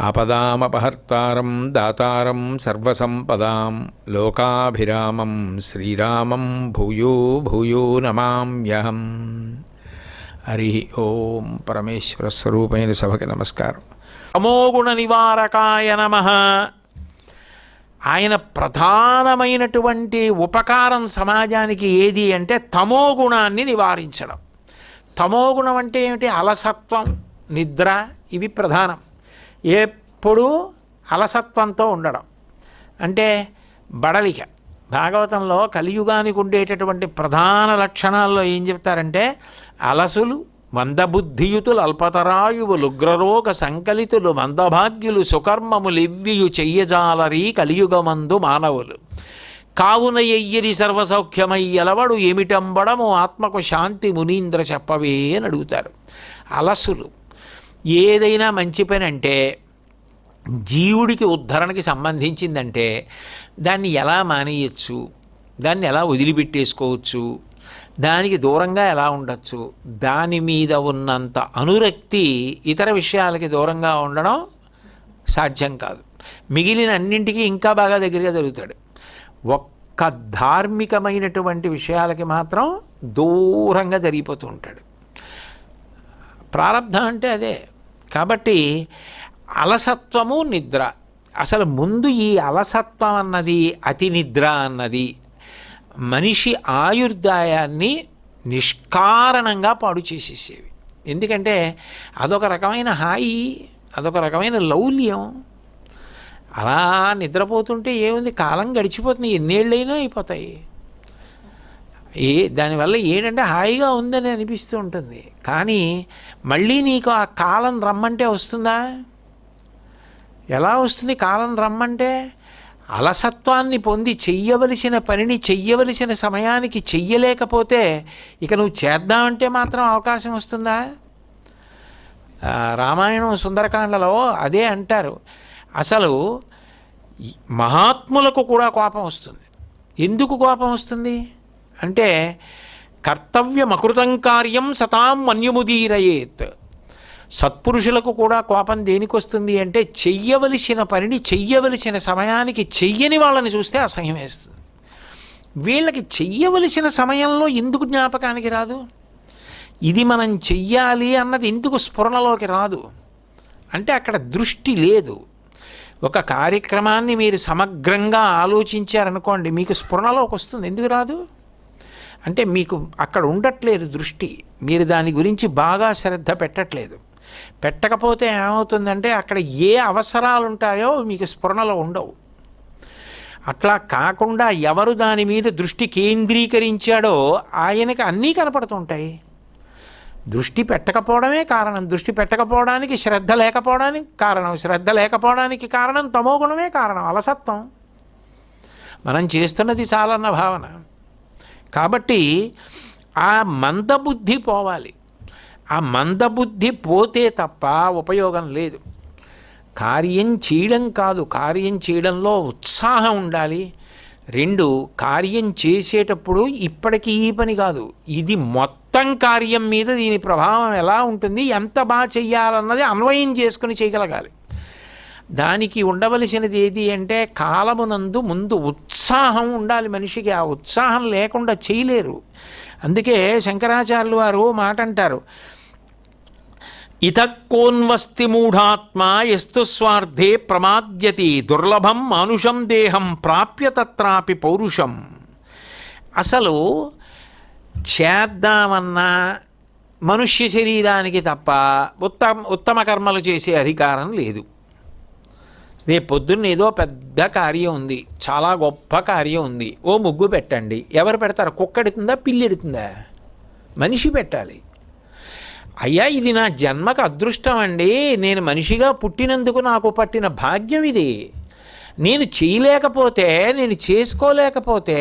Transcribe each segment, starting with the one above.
ఆపదామపహర్తారం దాతారం సర్వసంపదాం లోకాభిరామం శ్రీరామం భూయో భూయో నమామ్యహం. హరి ఓం పరమేశ్వర స్వరూపమైన సభకి నమస్కారం. తమోగుణ నివారకాయ నమ. ఆయన ప్రధానమైనటువంటి ఉపకారం సమాజానికి ఏది అంటే తమోగుణాన్ని నివారించడం. తమోగుణం అంటే ఏమిటి? అలసత్వం నిద్ర ఇవి ప్రధానం. ఎప్పుడూ అలసత్వంతో ఉండడం. అంటే బడలిక. భాగవతంలో కలియుగానికి ఉండేటటువంటి ప్రధాన లక్షణాల్లో ఏం చెప్తారంటే అలసులు మందబుద్ధియుతులు అల్పతరాయువులు ఉగ్రరోగ సంకలితులు మందభాగ్యులు సుకర్మములివ్వియు చెయ్యజాలరి కలియుగమందు మానవులు. కావున ఎయ్యరి సర్వసౌఖ్యమయ్యలవడు ఏమిటంబడము ఆత్మకు శాంతి మునీంద్ర చెప్పవే అని అడుగుతారు. అలసులు ఏదైనా మంచి పని అంటే జీవుడికి ఉద్ధరణకి సంబంధించిందంటే దాన్ని ఎలా మానేయచ్చు? దాన్ని ఎలా వదిలిపెట్టేసుకోవచ్చు? దానికి దూరంగా ఎలా ఉండొచ్చు? దాని మీద ఉన్నంత అనురక్తి ఇతర విషయాలకి దూరంగా ఉండడం సాధ్యం కాదు. మిగిలిన అన్నింటికీ ఇంకా బాగా దగ్గరగా జరుగుతాడు. ఒక్క ధార్మికమైనటువంటి విషయాలకి మాత్రం దూరంగా జరిగిపోతూ ఉంటాడు. ప్రారంధం అంటే అదే. కాబట్టి అలసత్వము నిద్ర. అసలు ముందు ఈ అలసత్వం అన్నది అతి నిద్ర అన్నది మనిషి ఆయుర్దాయాన్ని నిష్కారణంగా పాడు చేసేసేవి. ఎందుకంటే అదొక రకమైన హాయి అదొక రకమైన లౌల్యం. అలా నిద్రపోతుంటే ఏముంది? కాలం గడిచిపోతుంది ఎన్నేళ్ళైనా అయిపోతాయి. ఏ దానివల్ల ఏంటంటే హాయిగా ఉందని అనిపిస్తూ ఉంటుంది. కానీ మళ్ళీ నీకు ఆ కాలం రమ్మంటే వస్తుందా? ఎలా వస్తుంది కాలం రమ్మంటే? అలసత్వాన్ని పొంది చెయ్యవలసిన పనిని చెయ్యవలసిన సమయానికి చెయ్యలేకపోతే ఇక నువ్వు చేద్దామంటే మాత్రం అవకాశం వస్తుందా? రామాయణం సుందరకాండలో అదే అంటారు. అసలు మహాత్ములకు కూడా కోపం వస్తుంది. ఎందుకు కోపం వస్తుంది? అంటే కర్తవ్యమకృతం కార్యం సతాం మన్యుముదీరయేత్. సత్పురుషులకు కూడా కోపం దేనికి వస్తుంది అంటే చెయ్యవలసిన పనిని చెయ్యవలసిన సమయానికి చెయ్యని వాళ్ళని చూస్తే అసహ్యం వేస్తుంది. వీళ్ళకి చెయ్యవలసిన సమయంలో ఎందుకు జ్ఞాపకానికి రాదు? ఇది మనం చెయ్యాలి అన్నది ఎందుకు స్ఫురణలోకి రాదు? అంటే అక్కడ దృష్టి లేదు. ఒక కార్యక్రమాన్ని మీరు సమగ్రంగా ఆలోచించారనుకోండి మీకు స్ఫురణలోకి వస్తుంది. ఎందుకు రాదు? అంటే మీకు అక్కడ ఉండట్లేదు దృష్టి. మీరు దాని గురించి బాగా శ్రద్ధ పెట్టట్లేదు. పెట్టకపోతే ఏమవుతుందంటే అక్కడ ఏ అవసరాలు ఉంటాయో మీకు స్ఫురణలో ఉండవు. అట్లా కాకుండా ఎవరు దాని మీద దృష్టి కేంద్రీకరించాడో ఆయనకి అన్నీ కనపడుతుంటాయి. దృష్టి పెట్టకపోవడమే కారణం. దృష్టి పెట్టకపోవడానికి శ్రద్ధ లేకపోవడానికి కారణం. శ్రద్ధ లేకపోవడానికి కారణం తమోగుణమే కారణం. అలసత్వం. మనం చేస్తున్నది చాలన్న భావన. కాబట్టి ఆ మందబుద్ధి పోవాలి. ఆ మందబుద్ధి పోతే తప్ప ఉపయోగం లేదు. కార్యం చేయడం కాదు. కార్యం చేయడంలో ఉత్సాహం ఉండాలి. రెండు కార్యం చేసేటప్పుడు ఇప్పటికీ ఈ పని కాదు. ఇది మొత్తం కార్యం మీద దీని ప్రభావం ఎలా ఉంటుంది? ఎంత బాగా చెయ్యాలన్నది అన్వయం చేసుకుని చేయగలగాలి. దానికి ఉండవలసినది ఏది అంటే కాలమునందు ముందు ఉత్సాహం ఉండాలి మనిషికి. ఆ ఉత్సాహం లేకుండా చేయలేరు. అందుకే శంకరాచార్యులు వారు మాట అంటారు ఇతక్కోన్వస్తి మూఢాత్మ ఎస్తు స్వార్థే ప్రమాద్యతి దుర్లభం మానుషం దేహం ప్రాప్య తత్రాపి పౌరుషం. అసలు చేద్దామన్నా మనుష్య శరీరానికి తప్ప ఉత్తమ ఉత్తమ కర్మలు చేసే అధికారం లేదు. రేపు పొద్దున్న ఏదో పెద్ద కార్యం ఉంది చాలా గొప్ప కార్యం ఉంది ఓ ముగ్గు పెట్టండి. ఎవరు పెడతారు? కుక్క ఎడుతుందా పిల్లి ఎడుతుందా మనిషి పెట్టాలి. అయ్యా ఇది నా జన్మకు అదృష్టం అండి. నేను మనిషిగా పుట్టినందుకు నాకు పట్టిన భాగ్యం ఇది. నేను చేయలేకపోతే నేను చేసుకోలేకపోతే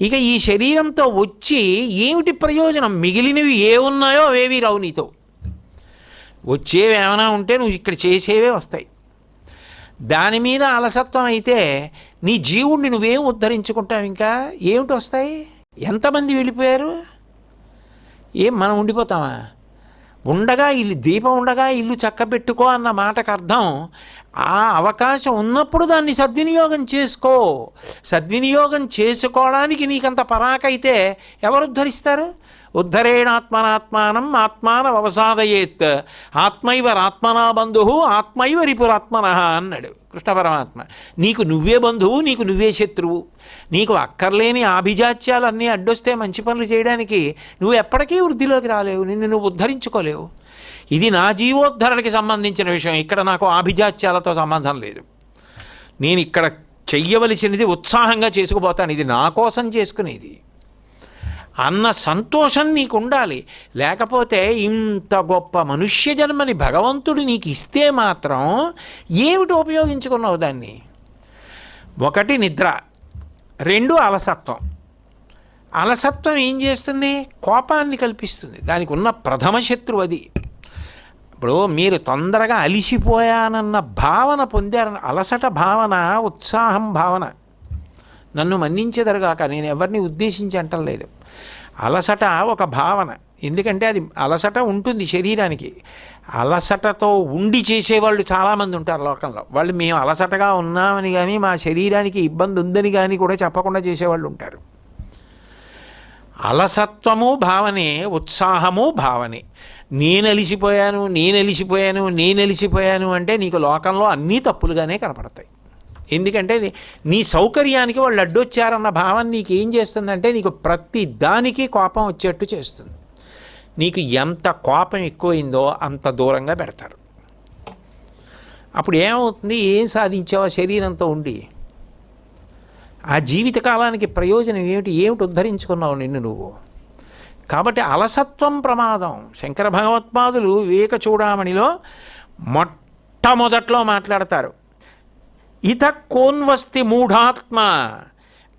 ఇక ఈ శరీరంతో వచ్చి ఏమిటి ప్రయోజనం? మిగిలినవి ఏ ఉన్నాయో అవేవి రావు నీతో. వచ్చేవి ఏమైనా ఉంటే నువ్వు ఇక్కడ చేసేవే వస్తాయి. దాని మీద అలసత్వం అయితే నీ జీవుణ్ణి నువ్వేం ఉద్ధరించుకుంటావు ఇంకా? ఏమిటి వస్తాయి? ఎంతమంది వెళ్ళిపోయారు? ఏం మనం ఉండిపోతామా? ఉండగా ఇల్లు దీపం ఉండగా ఇల్లు చక్కబెట్టుకో అన్న మాటకు అర్థం ఆ అవకాశం ఉన్నప్పుడు దాన్ని సద్వినియోగం చేసుకో. సద్వినియోగం చేసుకోవడానికి నీకంత పరాకైతే ఎవరు ఉద్ధరిస్తారు? ఉద్ధరేణాత్మనాత్మానం ఆత్మాన అవసాదయేత్ ఆత్మైవ రాత్మనా బంధు ఆత్మైవ రిపురాత్మన అన్నాడు కృష్ణ పరమాత్మ. నీకు నువ్వే బంధువు నీకు నువ్వే శత్రువు. నీకు అక్కర్లేని ఆభిజాత్యాలన్నీ అడ్డొస్తే మంచి పనులు చేయడానికి నువ్వు ఎప్పటికీ వృద్ధిలోకి రాలేవు. నిన్ను నువ్వు ఉద్ధరించుకోలేవు. ఇది నా జీవోద్ధరణకి సంబంధించిన విషయం. ఇక్కడ నాకు ఆభిజాత్యాలతో సంబంధం లేదు. నేను ఇక్కడ చెయ్యవలసినది ఉత్సాహంగా చేసుకుపోతాను. ఇది నా కోసం చేసుకునేది. అన్న సంతోషం నీకు ఉండాలి లేకపోతే ఇంత గొప్ప మనుష్య జన్మని భగవంతుడు నీకు ఇస్తే మాత్రం ఏమిటి ఉపయోగించుకున్నావు దాన్ని? ఒకటి నిద్ర రెండు అలసత్వం. అలసత్వం ఏం చేస్తుంది? కోపాన్ని కల్పిస్తుంది. దానికి ఉన్న ప్రథమ శత్రువు అది. ఇప్పుడు మీరు తొందరగా అలిసిపోయానన్న భావన పొందారన్న అలసట భావన ఉత్సాహం భావన నన్ను మన్నించేదరుగాక నేను ఎవరిని ఉద్దేశించి అంటలేదు అలసట ఒక భావన. ఎందుకంటే అది అలసట ఉంటుంది శరీరానికి. అలసటతో ఉండి చేసేవాళ్ళు చాలామంది ఉంటారు లోకంలో. వాళ్ళు మేము అలసటగా ఉన్నామని కానీ మా శరీరానికి ఇబ్బంది ఉందని కానీ కూడా చెప్పకుండా చేసేవాళ్ళు ఉంటారు. అలసత్వము భావనే ఉత్సాహము భావనే. నేను అలిసిపోయాను నేను అలిసిపోయాను నేను అలిసిపోయాను అంటే నీకు లోకంలో అన్నీ తప్పులుగానే కనపడతాయి. ఎందుకంటే నీ- సౌకర్యానికి వాళ్ళు అడ్డొచ్చారన్న భావం నీకు ఏం చేస్తుందంటే నీకు ప్రతి దానికి కోపం వచ్చేట్టు చేస్తుంది. నీకు ఎంత కోపం ఎక్కువైందో అంత దూరంగా పెడతారు. అప్పుడు ఏమవుతుంది ఏం సాధించావో శరీరంతో ఉండి. ఆ జీవితకాలానికి ప్రయోజనం ఏమిటి? ఏమిటి ఉద్ధరించుకున్నావు నిన్ను నువ్వు? కాబట్టి అలసత్వం ప్రమాదం. శంకర భగవత్పాదులు వివేక చూడామణిలో మొట్టమొదట్లో మాట్లాడతారు. ఇత కోన్వస్తి మూఢాత్మ.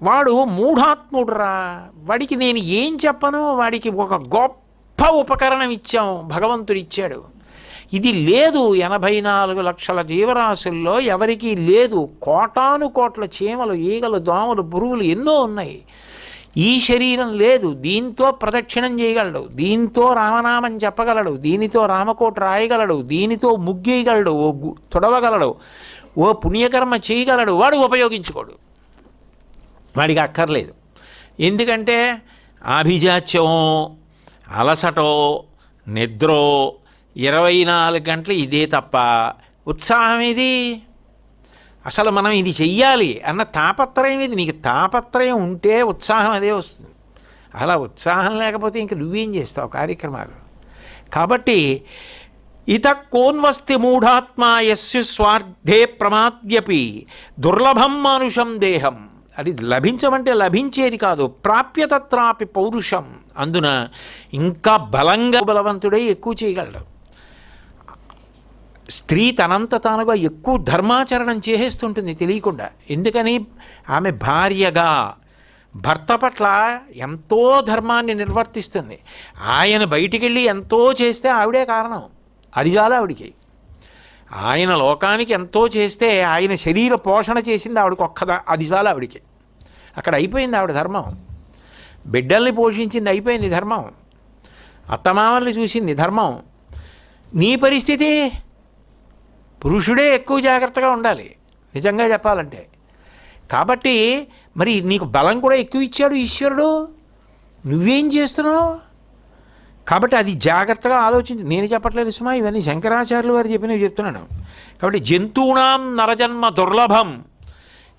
వాడు మూఢాత్ముడురా. వాడికి నేను ఏం చెప్పను? వాడికి ఒక గొప్ప ఉపకరణం ఇచ్చాం భగవంతుడు ఇచ్చాడు ఇది లేదు ఎనభై నాలుగు లక్షల జీవరాశుల్లో ఎవరికీ లేదు. కోటాను కోట్ల చీమలు ఈగలు దోమలు పురుగులు ఎన్నో ఉన్నాయి. ఈ శరీరం లేదు దీంతో ప్రదక్షిణం చేయగలడు దీంతో రామనామం చెప్పగలడు దీనితో రామకోట రాయగలడు దీనితో ముగ్గేయగలడు ఓ గు- తుడవగలడు ఓ పుణ్యకర్మ చేయగలడు వాడు ఉపయోగించుకోడు. వాడికి అక్కర్లేదు. ఎందుకంటే ఆభిజాత్యమో అలసటో నిద్రో ఇరవై నాలుగు గంటలు ఇదే తప్ప ఉత్సాహం ఇది అసలు మనం ఇది చెయ్యాలి అన్న తాపత్రయం ఇది. నీకు తాపత్రయం ఉంటే ఉత్సాహం అదే వస్తుంది. అలా ఉత్సాహం లేకపోతే ఇంక నువ్వేం చేస్తావు కార్యక్రమాలు? కాబట్టి ఇత కోన్వస్తి మూఢాత్మా యస్సు స్వార్థే ప్రమాద్యపి దుర్లభం మానుషం దేహం. అది లభించమంటే లభించేది కాదు ప్రాప్యతత్రాపి పౌరుషం. అందున ఇంకా బలంగా బలవంతుడై ఎక్కువ చేయగలడు. స్త్రీ తనంత తానుగా ఎక్కువ ధర్మాచరణం చేసేస్తుంటుంది తెలియకుండా. ఎందుకని? ఆమె భార్యగా భర్త పట్ల ఎంతో ధర్మాన్ని నిర్వర్తిస్తుంది. ఆయన బయటికి వెళ్ళి ఎంతో చేస్తే ఆవిడే కారణం. అది చాలా ఆవిడికి. ఆయన లోకానికి ఎంతో చేస్తే ఆయన శరీర పోషణ చేసింది ఆవిడకి ఒక్కదా అది చాలా ఆవిడికి. అక్కడ అయిపోయింది ఆవిడ ధర్మం. బిడ్డల్ని పోషించింది అయిపోయింది ధర్మం. అత్తమామల్ని చూసింది ధర్మం. నీ పరిస్థితి? పురుషుడే ఎక్కువ జాగ్రత్తగా ఉండాలి. నిజంగా చెప్పాలంటే. కాబట్టి మరి నీకు బలం కూడా ఎక్కువ ఇచ్చాడు ఈశ్వరుడు. నువ్వేం చేస్తున్నావు? కాబట్టి అది జాగ్రత్తగా ఆలోచించి. నేను చెప్పట్లేదు సుమా ఇవన్నీ శంకరాచార్యులు వారు చెప్పినవి చెప్తున్నాను. కాబట్టి జంతువునాం నరజన్మ దుర్లభం.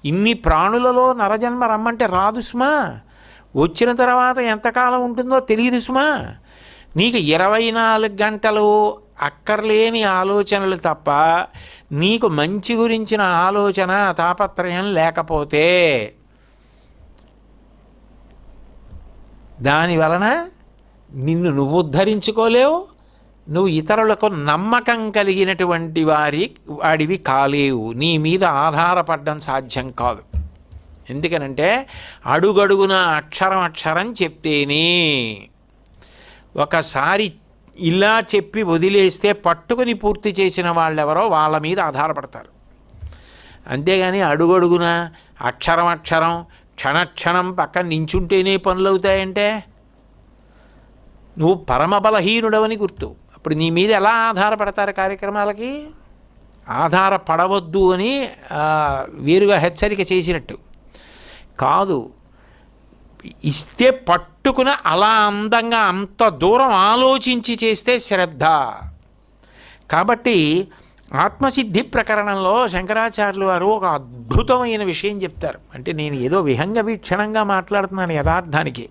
ఇన్ని ప్రాణులలో నరజన్మ రమ్మంటే రాదు సుమా. వచ్చిన తర్వాత ఎంతకాలం ఉంటుందో తెలియదు సుమా. నీకు ఇరవై నాలుగు గంటలు అక్కర్లేని ఆలోచనలు తప్ప నీకు మంచి గురించిన ఆలోచన తాపత్రయం లేకపోతే దాని వలన నిన్ను నువ్వు ఉద్ధరించుకోలేవు నువ్వు ఇతరులకు నమ్మకం కలిగినటువంటి వారి వాడివి కాలేవు. నీ మీద ఆధారపడడం సాధ్యం కాదు. ఎందుకనంటే అడుగడుగున అక్షరం అక్షరం చెప్తేనే ఒకసారి ఇలా చెప్పి వదిలేస్తే పట్టుకుని పూర్తి చేసిన వాళ్ళెవరో వాళ్ళ మీద ఆధారపడతారు. అంతేగాని అడుగడుగున అక్షరం అక్షరం క్షణక్షణం పక్కన నించుంటేనే పనులు అవుతాయంటే నువ్వు పరమబలహీనుడవని గుర్తు. అప్పుడు నీ మీద ఎలా ఆధారపడతారు కార్యక్రమాలకి? ఆధారపడవద్దు అని వేరుగా హెచ్చరిక చేసినట్టు. కాదు ఇస్తే పట్టు పట్టుకుని అలా అందంగా అంత దూరం ఆలోచించి చేస్తే శ్రద్ధ. కాబట్టి ఆత్మసిద్ధి ప్రకరణంలో శంకరాచార్యులు వారు ఒక అద్భుతమైన విషయం చెప్తారు. అంటే నేను ఏదో విహంగ వీక్షణంగా మాట్లాడుతున్నాను యథార్థానికి.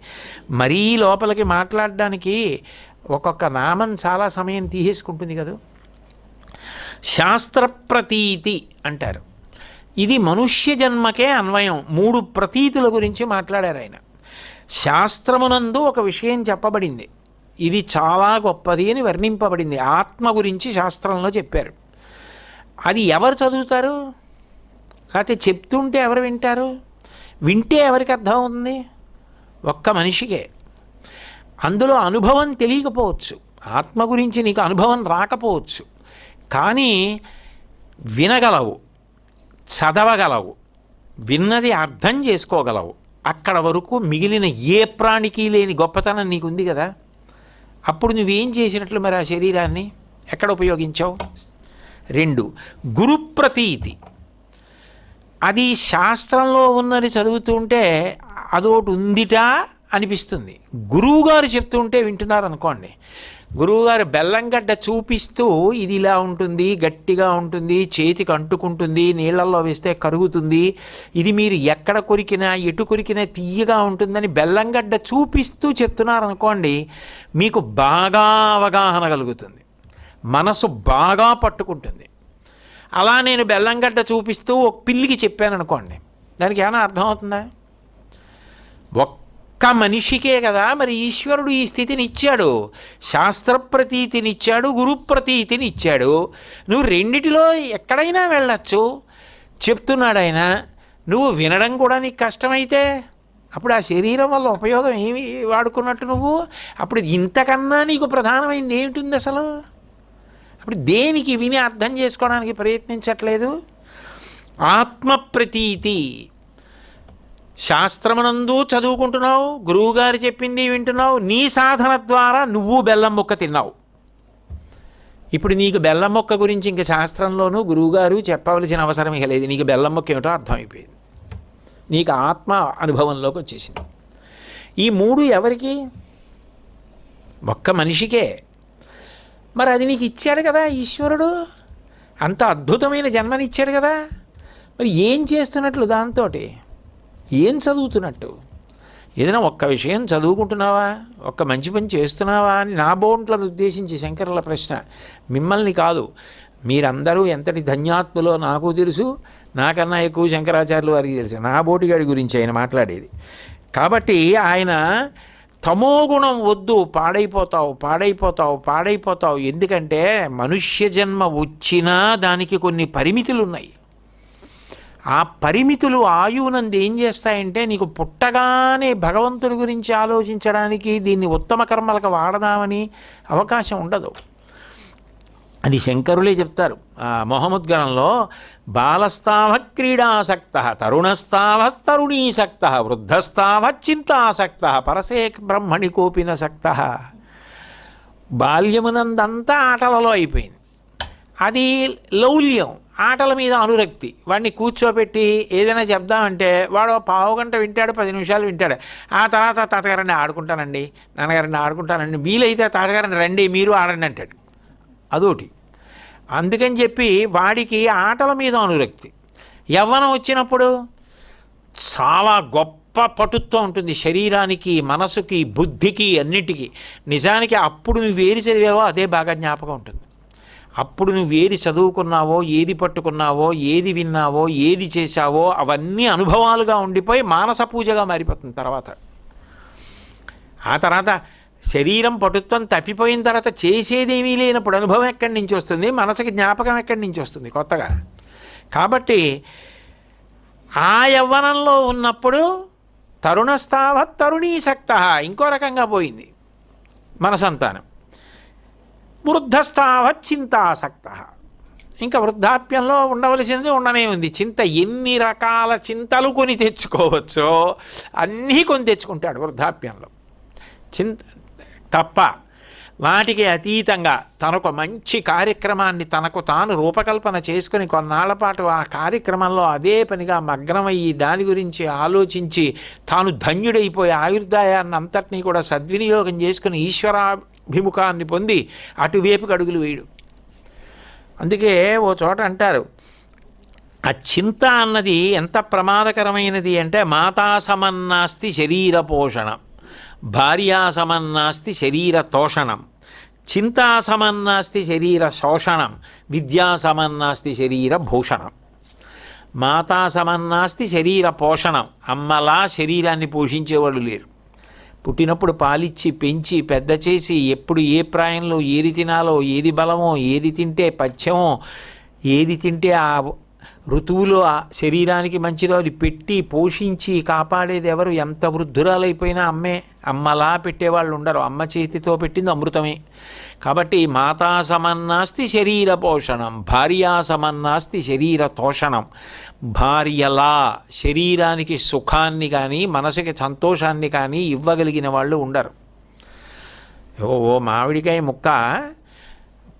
మరీ లోపలికి మాట్లాడడానికి ఒక్కొక్క నామం చాలా సమయం తీసేసుకుంటుంది కదా? శాస్త్రప్రతీతి అంటారు. ఇది మనుష్య జన్మకే అన్వయం. మూడు ప్రతీతుల గురించి మాట్లాడారు ఆయన. శాస్త్రమునందు ఒక విషయం చెప్పబడింది. ఇది చాలా గొప్పది అని వర్ణింపబడింది. ఆత్మ గురించి శాస్త్రంలో చెప్పారు. అది ఎవరు చదువుతారు? లేకపోతే చెప్తుంటే ఎవరు వింటారు? వింటే ఎవరికి అర్థం అవుతుంది? ఒక్క మనిషికే. అందులో అనుభవం తెలియకపోవచ్చు. ఆత్మ గురించి నీకు అనుభవం రాకపోవచ్చు. కానీ వినగలవు చదవగలవు విన్నది అర్థం చేసుకోగలవు. అక్కడ వరకు మిగిలిన ఏ ప్రాణికి లేని గొప్పతనం నీకు ఉంది కదా. అప్పుడు నువ్వేం చేసినట్లు మరి ఆ శరీరాన్ని? ఎక్కడ ఉపయోగించావు? రెండు గురుప్రతీతి. అది శాస్త్రంలో ఉన్నది చదువుతుంటే అదోటి ఉందిటా అనిపిస్తుంది. గురువుగారు చెప్తుంటే వింటున్నారు అనుకోండి గురువుగారు బెల్లంగడ్డ చూపిస్తూ ఇది ఇలా ఉంటుంది గట్టిగా ఉంటుంది చేతికి అంటుకుంటుంది నీళ్ళల్లో వేస్తే కరుగుతుంది ఇది మీరు ఎక్కడ కొరికినా ఎటు కొరికినా తీయగా ఉంటుందని బెల్లంగడ్డ చూపిస్తూ చెప్తున్నారనుకోండి మీకు బాగా అవగాహన కలుగుతుంది. మనసు బాగా పట్టుకుంటుంది. అలా నేను బెల్లంగడ్డ చూపిస్తూ ఒక పిల్లికి చెప్పాను అనుకోండి దానికి ఏమైనా అర్థమవుతుందా ఒక్క మనిషికే కదా మరి ఈశ్వరుడు ఈ స్థితిని ఇచ్చాడు. శాస్త్రప్రతీతిని ఇచ్చాడు గురుప్రతీతిని ఇచ్చాడు. నువ్వు రెండిటిలో ఎక్కడైనా వెళ్ళచ్చు. చెప్తున్నాడు ఆయన నువ్వు వినడం కూడా నీకు కష్టమైతే అప్పుడు ఆ శరీరం వల్ల ఉపయోగం ఏమి వాడుకున్నట్టు నువ్వు? అప్పుడు ఇంతకన్నా నీకు ప్రధానమైంది ఏమిటి అసలు? అప్పుడు దేనికి విని అర్థం చేసుకోవడానికి ప్రయత్నించట్లేదు? ఆత్మప్రతీతి శాస్త్రమునందు చదువుకుంటున్నావు గురువుగారు చెప్పింది వింటున్నావు నీ సాధన ద్వారా నువ్వు బెల్లం ముక్క తిన్నావు. ఇప్పుడు నీకు బెల్లం మొక్క గురించి ఇంక శాస్త్రంలోనూ గురువుగారు చెప్పవలసిన అవసరం ఇక లేదు. నీకు బెల్లం మొక్క ఏమిటో అర్థమైపోయింది. నీకు ఆత్మ అనుభవంలోకి వచ్చేసింది. ఈ మూడు ఎవరికి? ఒక్క మనిషికే. మరి అది నీకు ఇచ్చాడు కదా ఈశ్వరుడు? అంత అద్భుతమైన జన్మనిచ్చాడు కదా? మరి ఏం చేస్తున్నట్లు దాంతో ఏం చదువుతున్నట్టు? ఏదైనా ఒక్క విషయం చదువుకుంటున్నావా? ఒక్క మంచి పని చేస్తున్నావా అని నా బోంట్లను ఉద్దేశించి శంకరుల ప్రశ్న. మిమ్మల్ని కాదు మీరందరూ ఎంతటి ధన్యాత్ములో నాకు తెలుసు నాకన్నా ఎక్కువ శంకరాచార్యులు వారికి తెలుసు. నా బోటిగాడి గురించి ఆయన మాట్లాడేది. కాబట్టి ఆయన తమోగుణం వద్దు పాడైపోతావు పాడైపోతావు పాడైపోతావు. ఎందుకంటే మనుష్య జన్మ వచ్చినా దానికి కొన్ని పరిమితులు ఉన్నాయి ఆ పరిమితులు ఆయువునందు ఏం చేస్తాయంటే నీకు పుట్టగానే భగవంతుడి గురించి ఆలోచించడానికి దీన్ని ఉత్తమ కర్మలకు వాడదామని అవకాశం ఉండదు. అది శంకరులే చెప్తారు. ఆ మొహముద్గరంలో బాలస్థావ క్రీడాసక్త తరుణస్తావ తరుణీసక్త వృద్ధస్తావ చింతాసక్త పరసే బ్రహ్మణి కోపిన సక్త బాల్యమునందంతా ఆటలలో అయిపోయింది. అది లౌల్యం. ఆటల మీద అనురక్తి. వాడిని కూర్చోబెట్టి ఏదైనా చెప్దామంటే వాడు పావు గంట వింటాడు పది నిమిషాలు వింటాడు. ఆ తర్వాత తాతగారిని ఆడుకుంటానండి నాన్నగారిని ఆడుకుంటానండి వీలైతే తాతగారిని రండి మీరు ఆడండి అంటాడు. అదోటి. అందుకని చెప్పి వాడికి ఆటల మీద అనురక్తి. యవ్వనం వచ్చినప్పుడు చాలా గొప్ప పటుత్వం ఉంటుంది శరీరానికి మనసుకి బుద్ధికి అన్నిటికీ. నిజానికి అప్పుడు నువ్వు ఏది చదివావో అదే బాగా జ్ఞాపకం ఉంటుంది. అప్పుడు నువ్వు ఏది చదువుకున్నావో ఏది పట్టుకున్నావో ఏది విన్నావో ఏది చేశావో అవన్నీ అనుభవాలుగా ఉండిపోయి మానస పూజగా మారిపోతుంది తర్వాత. ఆ తర్వాత శరీరం పటుత్వం తప్పిపోయిన తర్వాత చేసేదేమీ లేనప్పుడు అనుభవం ఎక్కడి నుంచి వస్తుంది? మనసుకి జ్ఞాపకం ఎక్కడి నుంచి వస్తుంది కొత్తగా? కాబట్టి ఆ యవ్వనంలో ఉన్నప్పుడు తరుణస్థావ తరుణీసక్త ఇంకో రకంగా పోయింది మన సంతానం వృద్ధస్థావ చింతాసక్త ఇంకా వృద్ధాప్యంలో ఉండవలసింది ఉండనే ఉంది చింత ఎన్ని రకాల చింతలు కొని తెచ్చుకోవచ్చో అన్నీ కొని తెచ్చుకుంటాడు వృద్ధాప్యంలో. చింత తప్ప వాటికి అతీతంగా తనకు మంచి కార్యక్రమాన్ని తనకు తాను రూపకల్పన చేసుకుని కొన్నాళ్ళ పాటు ఆ కార్యక్రమంలో అదే పనిగా మగ్నమయ్యి దాని గురించి ఆలోచించి తాను ధన్యుడైపోయి ఆయుర్దాయాన్ని అంతటినీ కూడా సద్వినియోగం చేసుకుని ఈశ్వరా అభిముఖాన్ని పొంది అటువైపుకి అడుగులు వేయడు. అందుకే ఓ చోట అంటారు ఆ చింత అన్నది ఎంత ప్రమాదకరమైనది అంటే మాతా సమన్నాస్తి శరీర పోషణం భార్యా సమన్నాస్తి శరీర తోషణం చింతా సమన్నాస్తి శరీర శోషణం విద్యా సమన్నాస్తి శరీర భూషణం. మాతా సమన్నాస్తి శరీర పోషణం అమ్మలా శరీరాన్ని పోషించేవాళ్ళు లేరు. పుట్టినప్పుడు పాలిచ్చి పెంచి పెద్ద చేసి ఎప్పుడు ఏ ప్రాయంలో ఏది తినాలో ఏది బలమో ఏది తింటే పచ్చమో ఏది తింటే ఆ ఋతువులో ఆ శరీరానికి మంచిదో అది పెట్టి పోషించి కాపాడేది ఎవరు? ఎంత వృద్ధురాలైపోయినా అమ్మే అమ్మలా పెట్టేవాళ్ళు ఉండరు. అమ్మ చేతితో పెట్టింది అమృతమే. కాబట్టి మాతా సమన్నాస్తి శరీర పోషణం భార్యా సమన్నాస్తి శరీర తోషణం. భార్యలా శరీరానికి సుఖాన్ని కానీ మనసుకి సంతోషాన్ని కానీ ఇవ్వగలిగిన వాళ్ళు ఉండరు. ఓ ఓ మామిడికాయ ముక్క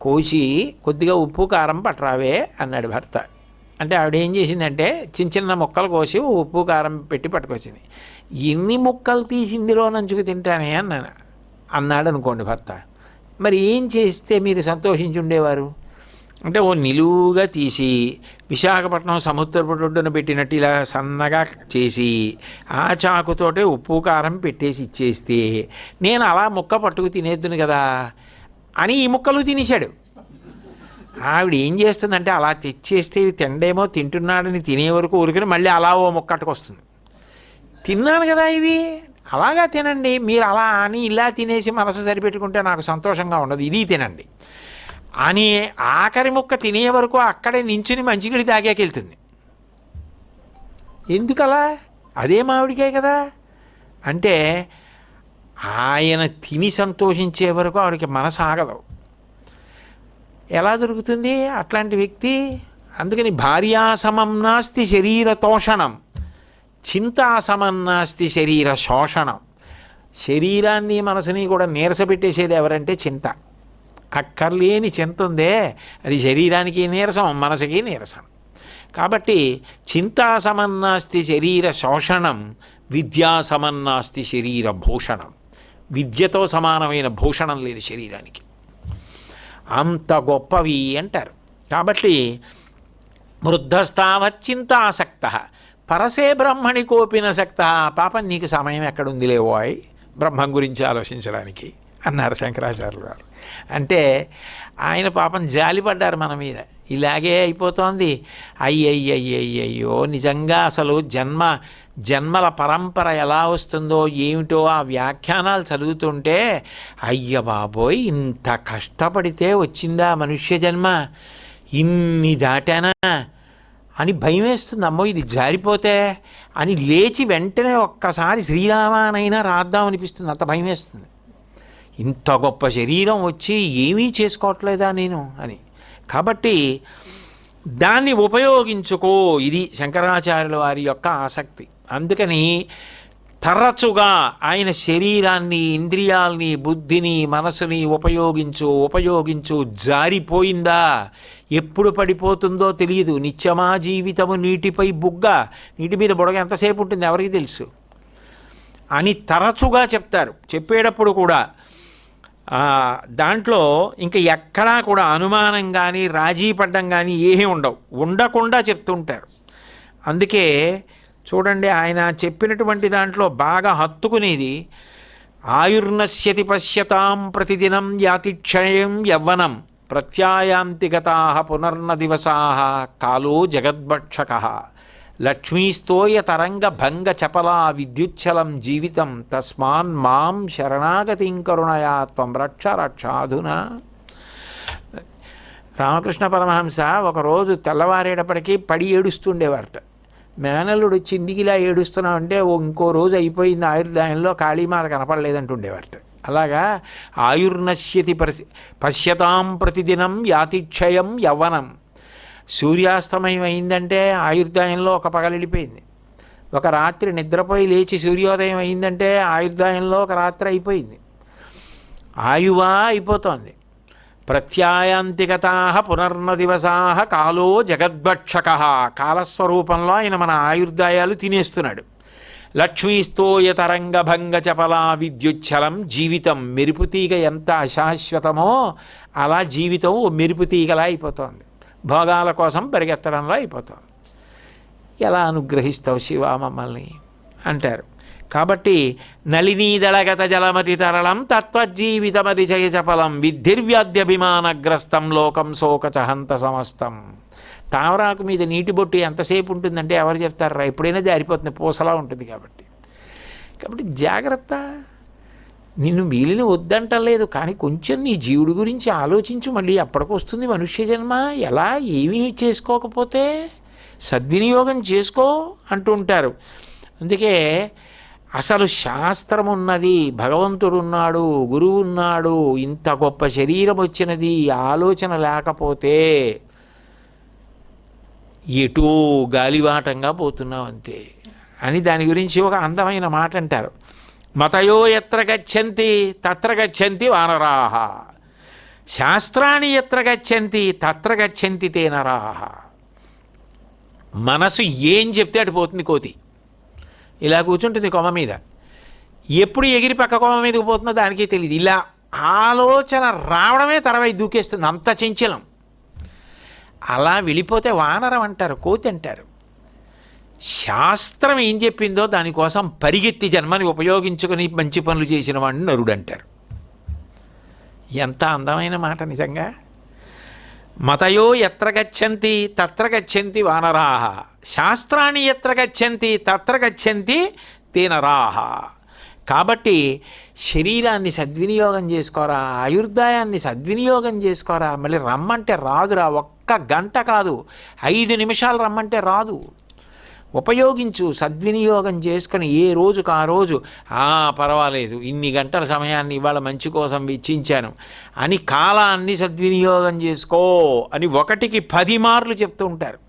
కోసి కొద్దిగా ఉప్పు కారం పట్టరావే అన్నాడు భర్త. అంటే ఆవిడ ఏం చేసిందంటే చిన్న చిన్న ముక్కలు కోసి ఉప్పు కారం పెట్టి పట్టుకొచ్చింది. ఎన్ని ముక్కలు తీసిందిలో నంచుకు తింటానే అన్నాను. అన్నాడు అనుకోండి భర్త. మరి ఏం చేస్తే మీరు సంతోషించి ఉండేవారు? అంటే ఓ నిలువుగా తీసి విశాఖపట్నం సముద్రపు ఒడ్డున పెట్టినట్టు ఇలా సన్నగా చేసి ఆ చాకుతోటే ఉప్పు కారం పెట్టేసి ఇచ్చేస్తే నేను అలా ముక్క పట్టుకు తినేద్దును కదా అని ఈ ముక్కలు తినేశాడు. ఆవిడ ఏం చేస్తుందంటే అలా తెచ్చేస్తే తిండేమో తింటున్నాడని తినే వరకు ఊరికని మళ్ళీ అలా ఓ ముక్క వస్తుంది తిన్నాను కదా ఇవి. అలాగా తినండి. మీరు అలా అని ఇలా తినేసి మనసు సరిపెట్టుకుంటే నాకు సంతోషంగా ఉండదు. ఇది తినండి. అని ఆఖరి ముక్క తినే వరకు అక్కడే నించుని మంచిగిడి తాగాకెళ్తుంది ఎందుకలా? అదే మామిడికాయ కదా. అంటే ఆయన తిని సంతోషించే వరకు ఆవిడకి మనసు ఆగదు. ఎలా దొరుకుతుంది? అట్లాంటి వ్యక్తి అందుకని భార్యాసమం నాస్తి శరీర తోషణం చింతాసమన్నాస్తి శరీర శోషణం. శరీరాన్ని మనసుని కూడా నీరసపెట్టేసేది ఎవరంటే చింత. అక్కర్లేని చింత ఉందే అది శరీరానికి నీరసం మనసుకి నీరసం. కాబట్టి చింతా సమన్నాస్తి శరీర శోషణం విద్యాసమన్నాస్తి శరీర భూషణం. విద్యతో సమానమైన భూషణం లేదు శరీరానికి. అంత గొప్పవి అంటారు. కాబట్టి వృద్ధస్థావచ్చింతాసక్త. పరసే బ్రహ్మణి కోపిన శక్త. పాపం నీకు సమయం ఎక్కడుంది లేవోయ్ బ్రహ్మం గురించి ఆలోచించడానికి అన్నారు శంకరాచార్యులు గారు. అంటే ఆయన పాపం జాలిపడ్డారు మన మీద. ఇలాగే అయిపోతోంది. అయ్యయ్యయ్యయ్యో నిజంగా అసలు జన్మ జన్మల పరంపర ఎలా వస్తుందో ఏమిటో ఆ వ్యాఖ్యానాలు చదువుతుంటే అయ్య బాబోయ్ ఇంత కష్టపడితే వచ్చిందా మనుష్య జన్మ? ఇన్ని దాటానా? అని భయం వేస్తుంది అమ్మో ఇది జారిపోతే అని లేచి వెంటనే ఒక్కసారి శ్రీరామానైనా రాద్దాం అనిపిస్తుంది అంత భయం వేస్తుంది ఇంత గొప్ప శరీరం వచ్చి ఏమీ చేసుకోవట్లేదా నేను అని. కాబట్టి దాన్ని ఉపయోగించుకో ఇది శంకరాచార్యుల వారి యొక్క ఆసక్తి. అందుకని తరచుగా ఆయన శరీరాన్ని ఇంద్రియాల్ని బుద్ధిని మనసుని ఉపయోగించు ఉపయోగించు జారిపోయిందా? ఎప్పుడు పడిపోతుందో తెలియదు. నిత్యమా జీవితము నీటిపై బుగ్గ. నీటి మీద బుడగ ఎంతసేపు ఉంటుంది ఎవరికి తెలుసు? అని తరచుగా చెప్తారు. చెప్పేటప్పుడు కూడా దాంట్లో ఇంకా ఎక్కడా కూడా అనుమానం కానీ రాజీ పడ్డం కానీ ఏమీ ఉండవు. ఉండకుండా చెప్తుంటారు. అందుకే చూడండి ఆయన చెప్పినటువంటి దాంట్లో బాగా హత్తుకునేది ఆయుర్నశ్యతి పశ్యతాం ప్రతిదినం యాతిక్షయం యవ్వనం ప్రత్యాయాంతి గతా పునర్న దివసా కాలో జగద్భక్షక. లక్ష్మీస్తోయ తరంగ భంగ చపలా విద్యుచ్చలం జీవితం తస్మాన్ మాం శరణాగతిం కరుణయా త్వం రక్ష రక్షాధునా. రామకృష్ణ పరమహంస ఒకరోజు తెల్లవారేటప్పటికీ పడి ఏడుస్తుండేవారట. మేనల్లుడు వచ్చి ఇలా ఏడుస్తున్నామంటే ఇంకో రోజు అయిపోయింది ఆయుర్దాయంలో కాళీమాత కనపడలేదంటుండేవారట అలాగా ఆయుర్నశ్యతి పరి పశ్యతాం ప్రతిదినం యాతిక్షయం యవ్వనం. సూర్యాస్తమయం అయిందంటే ఆయుర్దాయంలో ఒక పగలిడిపోయింది ఒక రాత్రి నిద్రపోయి లేచి సూర్యోదయం అయిందంటే ఆయుర్దాయంలో ఒక రాత్రి అయిపోయింది. ఆయువా అయిపోతోంది. ప్రత్యాయాంతికతా పునర్న దివసా కాలో జగద్భక్షక. కాలస్వరూపంలో ఆయన మన ఆయుర్దాయాలు తినేస్తున్నాడు. లక్ష్మీస్తోయతరంగభంగ చపలా విద్యుచ్ఛలం జీవితం మెరుపుతీగ ఎంత అశాశ్వతమో అలా జీవితం ఓ మెరుపుతీగలా అయిపోతోంది. భోగాల కోసం పరిగెత్తడంలో అయిపోతోంది. ఎలా అనుగ్రహిస్తావు శివ మమ్మల్ని? అంటారు. కాబట్టి నలినీదళగత జలమతి తరళం తత్వజీవితమతిశయ చపలం విద్ధిర్వ్యాధ్యభిమానగ్రస్తం లోకం శోకచహంత సమస్తం తామరాకు మీద నీటి బొట్టు ఎంతసేపు ఉంటుందంటే ఎవరు చెప్తారా ఎప్పుడైనా జారిపోతుంది పూసలా ఉంటుంది కాబట్టి. కాబట్టి జాగ్రత్త. నిన్ను మిగిలిన వద్దంటలేదు కానీ కొంచెం నీ జీవుడి గురించి ఆలోచించు మళ్ళీ ఎప్పటికొస్తుంది మనుష్య జన్మ. ఎలా? ఏమీ చేసుకోకపోతే సద్వినియోగం చేసుకో అంటూ ఉంటారు. అందుకే అసలు శాస్త్రం ఉన్నది భగవంతుడు ఉన్నాడు గురువు ఉన్నాడు ఇంత గొప్ప శరీరం వచ్చినది ఆలోచన లేకపోతే ఎటో గాలివాటంగా పోతున్నావు అంతే. అని దాని గురించి ఒక అందమైన మాట అంటారు మతయో ఎత్ర గచ్చంతి తత్ర గచ్చంతి వానరాహ. శాస్త్రాన్ని ఎత్ర గచ్చంతి తత్ర గచ్చంతి తేనరాహ. మనసు ఏం చెప్తే అటు పోతుంది కోతి. ఇలా కూర్చుంటుంది కొమ్మ మీద. ఎప్పుడు ఎగిరి పక్క కొమ్మ మీదకి పోతుందో దానికే తెలియదు ఇలా ఆలోచన రావడమే తరవై దూకేస్తుంది. అంత చంచలం. అలా వెళ్ళిపోతే వానరం అంటారు కోతి అంటారు. శాస్త్రం ఏం చెప్పిందో దానికోసం పరిగెత్తి జన్మని ఉపయోగించుకుని మంచి పనులు చేసిన వాడిని నరుడు అంటారు ఎంత అందమైన మాట నిజంగా. మతయో ఎత్ర గచ్చంతి తత్ర గచ్చంతి వానరాహ శాస్త్రాన్ని ఎత్ర గచ్చంతి తత్ర గచ్చంతి తినరాహ కాబట్టి శరీరాన్ని సద్వినియోగం చేసుకోరా ఆయుర్దాయాన్ని సద్వినియోగం చేసుకోరా మళ్ళీ రమ్మంటే రాదురా ఒక్క గంట కాదు ఐదు నిమిషాలు రమ్మంటే రాదు. ఉపయోగించు సద్వినియోగం చేసుకుని ఏ రోజుకు ఆ రోజు "ఆ, పర్వాలేదు ఇన్ని గంటల సమయాన్ని ఇవాళ మంచి కోసం వెచ్చించాను. అని కాలాన్ని సద్వినియోగం చేసుకో అని ఒకటికి పది మార్లు చెప్తూ ఉంటారు.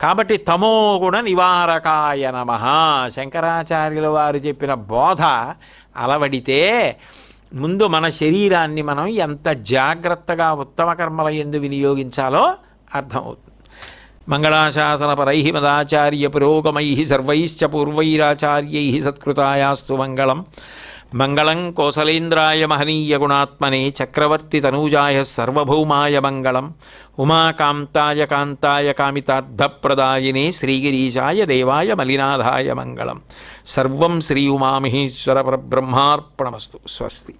కాబట్టి తమో గుణ నివారకాయ నమ. శంకరాచార్యుల వారు చెప్పిన బోధ అలవడితే ముందు మన శరీరాన్ని మనం ఎంత జాగ్రత్తగా ఉత్తమ కర్మల ఎందు వినియోగించాలో అర్థమవుతుంది. మంగళాశాసనపరై మదాచార్య పురోగమై సర్వైశ్చ పూర్వైరాచార్యై సత్కృతాయాస్తు మంగళం. మంగళం కోసలేంద్రాయ మహనీయ గుణాత్మనే చక్రవర్తి తనూజాయ సర్వభౌమాయ మంగళం. ఉమాకాంతాయ కాంతాయ కామితార్థప్రదాయినే శ్రీగిరీశాయ దేవాయ మలినాథాయ మంగళం. సర్వం శ్రీ ఉమామహేశ్వర పరబ్రహ్మార్పణమస్తు. స్వస్తి.